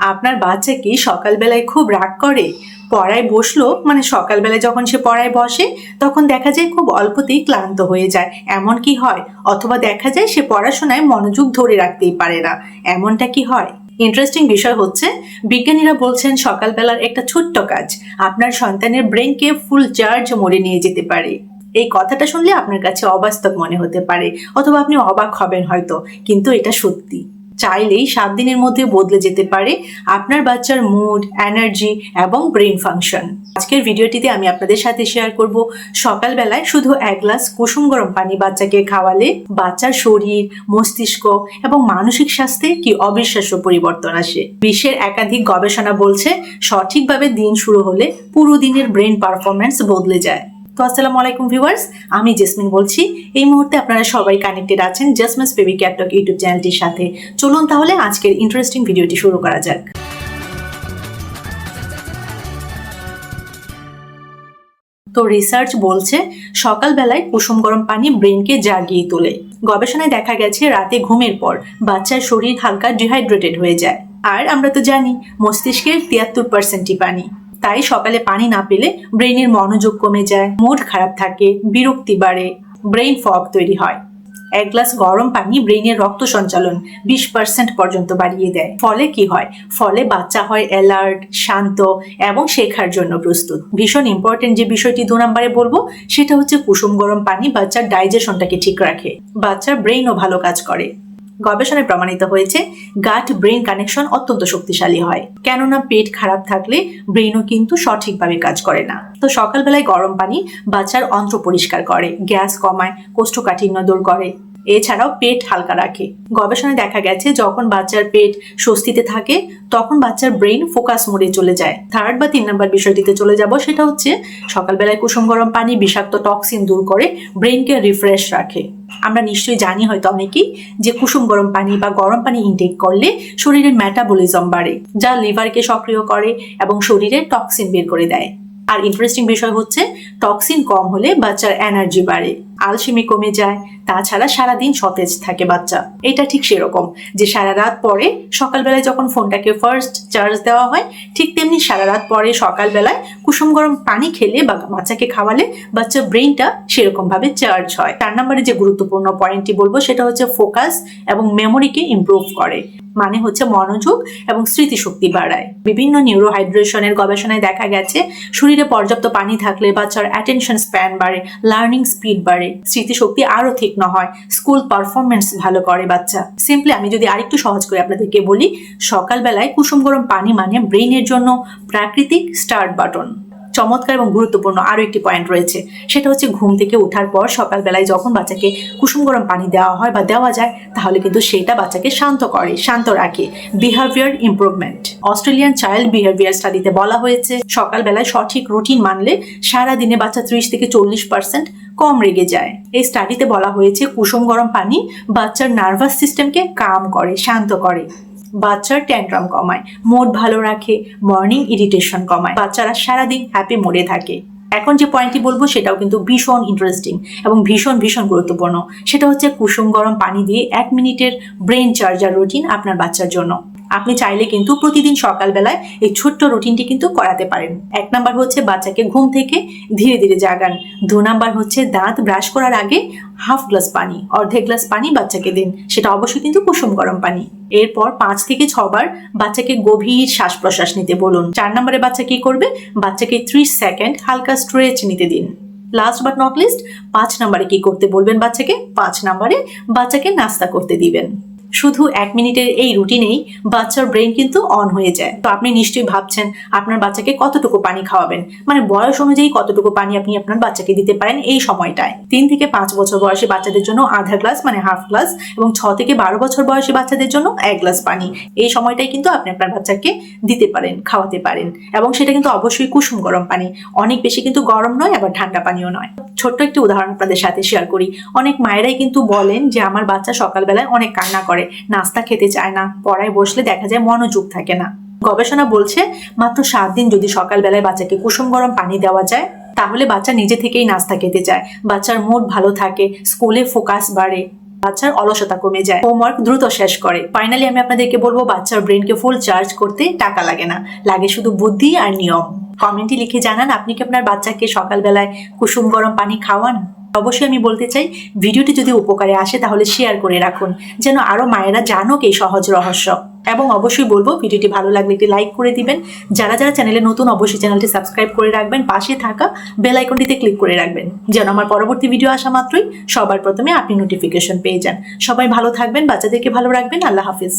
আপনার বাচ্চা কি সকালবেলায় খুব রাগ করে? পড়ায় বসল? মানে সকালবেলায় যখন সে পড়ায় বসে, তখন দেখা যায় খুব অল্পতেই ক্লান্ত হয়ে যায়। এমন কি হয়? অথবা দেখা যায় সে পড়াশোনায় মনোযোগ ধরে রাখতেই পারে না। এমনটা কি হয়? ইন্টারেস্টিং বিষয় হচ্ছে, বিজ্ঞানীরা বলছেন সকালবেলার একটা ছোট্ট কাজ, আপনার সন্তানের ব্রেনকে ফুল চার্জ মোড়ে নিয়ে যেতে পারে। এই কথাটা শুনলে আপনার কাছে অবাস্তব মনে হতে পারে, অথবা আপনি অবাক হবেন হয়তো, কিন্তু এটা সত্যি। চাইলেই সাত দিনের মধ্যে বদলে যেতে পারে আপনার বাচ্চার মুড এনার্জি এবং ব্রেন ফাংশন আজকের ভিডিওটিতে আমি আপনাদের সাথে শেয়ার করব সকালবেলায় শুধু এক গ্লাস কুসুম গরম পানি বাচ্চাকে খাওয়ালে বাচ্চার শরীর, মস্তিষ্ক এবং মানসিক স্বাস্থ্যে কি অবিশ্বাস্য পরিবর্তন আসে। বিশ্বের একাধিক গবেষণা বলছে সঠিকভাবে দিন শুরু হলে পুরো দিনের ব্রেন পারফরমেন্স বদলে যায়। তো আসসালামু আলাইকুম ভিউয়ার্স, আমি জেসমিন বলছি। এই মুহূর্তে আপনারা সবাই কানেক্টেড আছেন জাসমিস বেবি ক্যাটক ইউটিউব চ্যানেলটির সাথে। চলুন তাহলে আজকের ইন্টারেস্টিং ভিডিওটি শুরু করা যাক। তো রিসার্চ বলছে, সকালবেলায় কুসুম গরম পানি ব্রেনকে জাগিয়ে তোলে। গবেষণায় দেখা গেছে, রাতে ঘুমের পর বাচ্চার শরীর হালকা ডিহাইড্রেটেড হয়ে যায়। আর আমরা তো জানি, মস্তিষ্কের তিয়াত্তর পার্সেন্টই পানি। তাই সকালে পানি না পেলে ব্রেনের মনোযোগ কমে যায়, মুড খারাপ থাকে, বিরক্তি বাড়ে ব্রেন ফগ তৈরি হয়। এক গ্লাস গরম পানি ব্রেনের রক্ত সঞ্চালন বিশ পার্সেন্ট পর্যন্ত বাড়িয়ে দেয়। ফলে কি হয়? ফলে বাচ্চা হয় অ্যালার্ট, শান্ত এবং শেখার জন্য প্রস্তুত। ভীষণ ইম্পর্টেন্ট যে বিষয়টি দু নম্বরে বলব, সেটা হচ্ছে কুসুম গরম পানি বাচ্চার ডাইজেশনটাকে ঠিক রাখে। বাচ্চার ব্রেনও ভালো কাজ করে। গবেষণায় প্রমাণিত হয়েছে গাট ব্রেন কানেকশন অত্যন্ত শক্তিশালী হয়। কেননা পেট খারাপ থাকলে ব্রেনও কিন্তু সঠিকভাবে কাজ করে না। তো সকালবেলায় গরম পানি বাচ্চার অন্ত্র পরিষ্কার করে, গ্যাস কমায়, কোষ্ঠকাঠিন্য দূর করে। এছাড়াও পেট হালকা রাখে। গবেষণায় দেখা গেছে, যখন বাচ্চার পেট স্বস্তিতে থাকে, তখন বাচ্চার ব্রেন ফোকাস মোডে চলে যায়। থার্ড বা তিন নম্বর বিষয়টিতে চলে যাব, সেটা হচ্ছে সকালবেলায় কুসুম গরম পানি, বিষাক্ত টক্সিন দূর করে ব্রেনকে রিফ্রেশ রাখে। আমরা নিশ্চয়ই জানি হয়তো অনেকেই যে কুসুম গরম পানি বা গরম পানি ইনটেক করলে শরীরের ম্যাটাবলিজম বাড়ে, যা লিভারকে সক্রিয় করে এবং শরীরে টক্সিন বের করে দেয়। আর ইন্টারেস্টিং বিষয় হচ্ছে, টক্সিন কম হলে বাচ্চার এনার্জি বাড়ে, আলসেমি কমে যায় তাছাড়া সারাদিন সতেজ থাকে বাচ্চা। এটা ঠিক সেরকম যে সারা রাত পরে সকালবেলায় যখন ফোনটাকে ফার্স্ট চার্জ দেওয়া হয়, ঠিক তেমনি সারা রাত পরে সকালবেলায় কুসুম গরম পানি খেলে বা বাচ্চাকে খাওয়ালে বাচ্চার ব্রেনটা সেরকম ভাবে চার্জ হয়। চার নম্বরে যে গুরুত্বপূর্ণ পয়েন্টটি বলব সেটা হচ্ছে ফোকাস এবং মেমোরিকে ইমপ্রুভ করে। মানে হচ্ছে মনোযোগ এবং স্মৃতিশক্তি বাড়ায়। বিভিন্ন নিউরোহাইড্রেশনের গবেষণায় দেখা গেছে, শরীরে পর্যাপ্ত পানি থাকলে বাচ্চার অ্যাটেনশন স্প্যান বাড়ে লার্নিং স্পিড বাড়ে, স্মৃতিশক্তি আরও তীক্ষ্ণ হয়, স্কুল পারফরমেন্স ভালো করে বাচ্চা? সিম্পলি আমি যদি আরেকটু সহজ করে আপনাদেরকে বলি, সকালবেলায় কুসুম গরম পানি মানে ব্রেইনের জন্য প্রাকৃতিক স্টার্ট বাটন চমৎকার এবং গুরুত্বপূর্ণ আরও একটি পয়েন্ট রয়েছে। সেটা হচ্ছে ঘুম থেকে ওঠার পর সকালবেলায় যখন বাচ্চাকে কুসুম গরম পানি দেওয়া হয় বা দেওয়া যায়, তাহলে কিন্তু সেটা বাচ্চাকে শান্ত করে, শান্ত রাখে। Behaviour improvement Australian child behaviour স্টাডিতে বলা হয়েছে, সকালবেলায় সঠিক রুটিন মানলে সারা দিনে বাচ্চা ত্রিশ থেকে চল্লিশ পার্সেন্ট কম রেগে যায়। এই স্টাডিতে বলা হয়েছে, কুসুম গরম পানি বাচ্চার নার্ভাস সিস্টেমকে কাম করে, শান্ত করে। বাচ্চার ট্যান্ট্রাম কমায় মুড ভালো রাখে মর্নিং ইরিটেশন কমায়। বাচ্চারা সারাদিন হ্যাপি মোডে থাকে। এখন যে পয়েন্টটি বলব সেটাও কিন্তু ভীষণ ইন্টারেস্টিং এবং ভীষণ ভীষণ গুরুত্বপূর্ণ। সেটা হচ্ছে কুসুম গরম পানি দিয়ে এক মিনিটের ব্রেন চার্জার রুটিন আপনার বাচ্চার জন্য। আপনি চাইলে কিন্তু প্রতিদিন সকালবেলায় এই ছোট্ট রুটিনটি কিন্তু করাতে পারেন। এক নাম্বার হচ্ছে বাচ্চাকে ঘুম থেকে ধীরে ধীরে জাগান। দু নাম্বার হচ্ছে দাঁত ব্রাশ করার আগে হাফ গ্লাস পানি, অর্ধেক গ্লাস পানি বাচ্চাকে দিন। সেটা অবশ্যই কিন্তু কুসুম গরম পানি। এরপর পাঁচ থেকে ছবার বাচ্চাকে গভীর শ্বাস প্রশ্বাস নিতে বলুন। চার নম্বরে বাচ্চা কি করবে? বাচ্চাকে ত্রিশ সেকেন্ড হালকা স্ট্রেচ নিতে দিন। লাস্ট বাট নট লিস্ট, পাঁচ নম্বরে কি করতে বলবেন বাচ্চাকে? পাঁচ নম্বরে বাচ্চাকে নাস্তা করতে দিবেন। শুধু এক মিনিটের এই রুটিনেই বাচ্চার ব্রেন কিন্তু অন হয়ে যায়। তো আপনি নিশ্চয়ই ভাবছেন আপনার বাচ্চাকে কতটুকু পানি খাওয়াবেন? মানে বয়স অনুযায়ী কতটুকু পানি আপনি আপনার বাচ্চাকে দিতে পারেন এই সময়টায়? তিন থেকে পাঁচ বছর বয়সী বাচ্চাদের জন্য আধা গ্লাস মানে হাফ গ্লাস, এবং ছ থেকে বারো বছর বয়সী বাচ্চাদের জন্য এক গ্লাস পানি। এই সময়টাই কিন্তু আপনি আপনার বাচ্চাকে দিতে পারেন, খাওয়াতে পারেন, এবং সেটা কিন্তু অবশ্যই কুসুম গরম পানি। অনেক বেশি কিন্তু গরম নয়, আবার ঠান্ডা পানিও নয়। ছোট্ট একটি উদাহরণ আপনাদের সাথে শেয়ার করি। অনেক মায়েরাই কিন্তু বলেন যে, আমার বাচ্চা সকালবেলায় অনেক কান্না করে, নাস্তা খেতে চায় না, পড়ায় বসলে দেখা যায় মনোযোগ থাকে না। গবেষণা বলছে, মাত্র সাত দিন যদি সকালবেলায় বাচ্চাকে কুসুম গরম পানি দেওয়া যায়, তাহলে বাচ্চা নিজে থেকেই নাস্তা খেতে চায়। বাচ্চার মুড ভালো থাকে, স্কুলে ফোকাস বাড়ে, বাচ্চার অলসতা কমে যায় হোমওয়ার্ক দ্রুত শেষ করে। ফাইনালি আমি আপনাদেরকে বলব, বাচ্চার ব্রেনকে ফুল চার্জ করতে টাকা লাগে না। লাগে শুধু বুদ্ধি আর নিয়ম। কমেন্টে লিখে জানান, আপনি কি আপনার বাচ্চাকে সকালবেলায় কুসুম গরম পানি খাওয়ান? অবশ্যই আমি বলতে চাই, ভিডিওটি যদি উপকারে আসে তাহলে শেয়ার করে রাখুন, যেন আরও মায়েরা জানুক এই সহজ রহস্য। এবং অবশ্যই বলব, ভিডিওটি ভালো লাগলে একটি লাইক করে দিবেন। যারা যারা চ্যানেলে নতুন, অবশ্যই চ্যানেলটি সাবস্ক্রাইব করে রাখবেন। পাশে থাকা বেল আইকনটিতে ক্লিক করে রাখবেন, যেন আমার পরবর্তী ভিডিও আসা মাত্রই সবার প্রথমে আপনি নোটিফিকেশন পেয়ে যান। সবাই ভালো থাকবেন, বাচ্চাদেরকে ভালো রাখবেন। আল্লাহ হাফিজ।